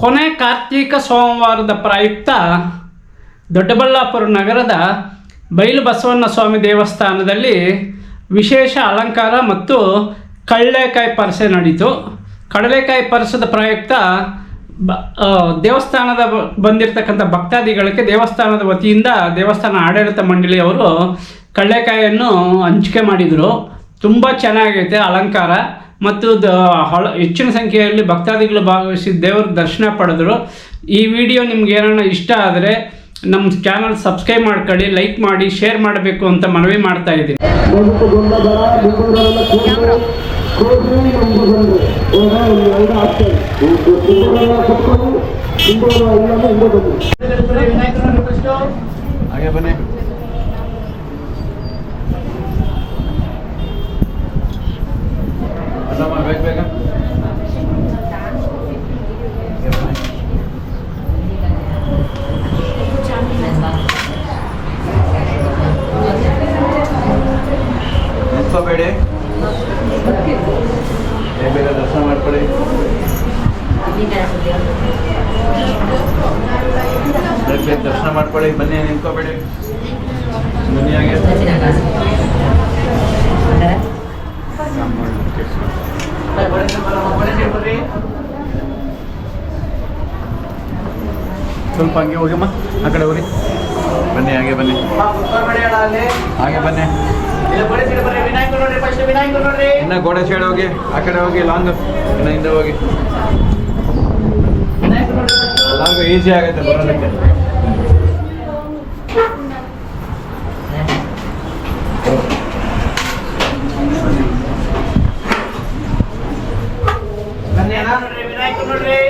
ಕೊನೆ ಕಾರ್ತೀಕ ಸೋಮವಾರದ ಪ್ರಯುಕ್ತ ದೊಡ್ಡಬಳ್ಳಾಪುರ ನಗರದ ಬೈಲು ಬಸವಣ್ಣ ಸ್ವಾಮಿ ದೇವಸ್ಥಾನದಲ್ಲಿ ವಿಶೇಷ ಅಲಂಕಾರ ಮತ್ತು ಕಡಲೆಕಾಯಿ ಪರಸೆ ನಡೀತು. ಕಡಲೆಕಾಯಿ ಪರಸದ ಪ್ರಯುಕ್ತ ಬ ದೇವಸ್ಥಾನದ ಬಂದಿರತಕ್ಕಂಥ ಭಕ್ತಾದಿಗಳಿಗೆ ದೇವಸ್ಥಾನದ ವತಿಯಿಂದ ದೇವಸ್ಥಾನ ಆಡಳಿತ ಮಂಡಳಿಯವರು ಕಡಲೆಕಾಯಿಯನ್ನು ಹಂಚಿಕೆ ಮಾಡಿದರು. ತುಂಬ ಚೆನ್ನಾಗೈತೆ ಅಲಂಕಾರ. ಮತ್ತು ಹೆಚ್ಚಿನ ಸಂಖ್ಯೆಯಲ್ಲಿ ಭಕ್ತಾದಿಗಳು ಭಾಗವಹಿಸಿ ದೇವರ ದರ್ಶನ ಪಡೆದರು. ಈ ವಿಡಿಯೋ ನಿಮ್ಗೆ ಏನಾರ ಇಷ್ಟ ಆದರೆ ನಮ್ಮ ಚಾನಲ್ ಸಬ್ಸ್ಕ್ರೈಬ್ ಮಾಡ್ಕೊಳ್ಳಿ ಲೈಕ್ ಮಾಡಿ ಶೇರ್ ಮಾಡಬೇಕು ಅಂತ ಮನವಿ ಮಾಡ್ತಾ ಇದ್ದೀನಿ. ಹಾಗೆ ಬರ ಮಾಡ್ಕೊಳ್ಳಿ, ಬನ್ನಿ ನಿಂತ್ಕೋಬೇಡಿ. ಬನ್ನಿ ಹಾಗೆ. ಸ್ವಲ್ಪ ಹಂಗೆ ಹೋಗಮ್ಮ ಆ ಕಡೆ ಹೋಗಿ. ಬನ್ನಿ, ಹಾಗೆ ಬನ್ನಿ. ಹಾಗೆ ಬನ್ನಿ. ಇನ್ನ ಗೋಡೆ ಸೈಡ್ ಹೋಗಿ, ಆ ಕಡೆ ಹೋಗಿ, ಲಾಂಗ್. ಇನ್ನ ಹಿಂದೆ ಹೋಗಿ. ಲಾಂಗ್ ಈಸಿ ಆಗುತ್ತೆ ಬರೋದಕ್ಕೆ. ಹಾಗೆ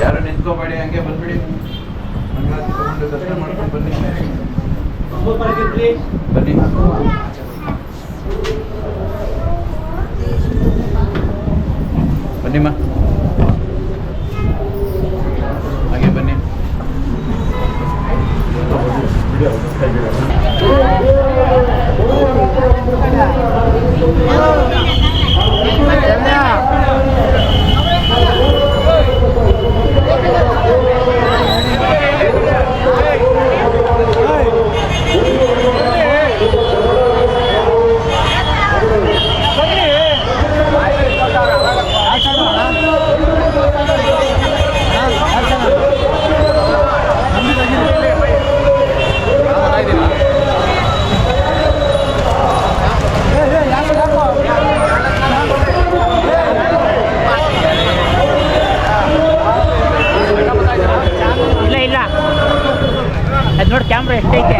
ಯಾರು ನಿಂತ್ಕೋಬೇಡಿ ಹಂಗೆ ಬಂದ್ಬಿಡಿ ಮಂಗಳಾರತಿ ತಗೊಂಡು ದರ್ಶನ ಮಾಡ್ಕೊಂಡು ಬನ್ನಿ ಬನ್ನಿ ಬನ್ನಿಮ್ಮ ಹಾಗೆ ಬನ್ನಿ ಕ್ಯಾಮ್ರಾ ಎಷ್ಟೈತೆ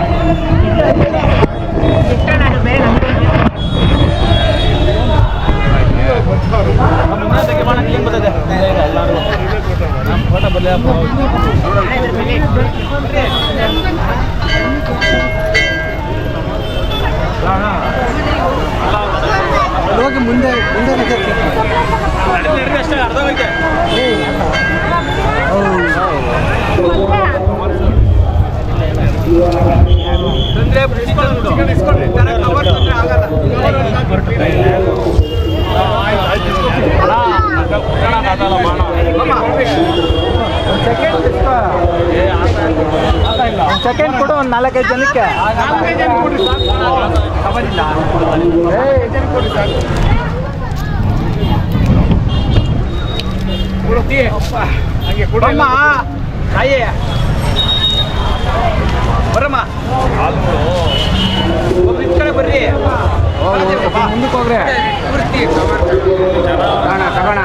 ಸೆಕೆಂಡ್ ಕೊಡು ಒಂದು ನಾಲ್ಕೈದು ಜನಕ್ಕೆ ಬಮ್ಮ ತಾಯಿ ಬರಮ್ಮ ಕಡೆ ಬರ್ರಿ ಮುಂದಕ್ಕೆ ಹೋಗ್ರಿ ತಗೋಣ ತಗೋಣ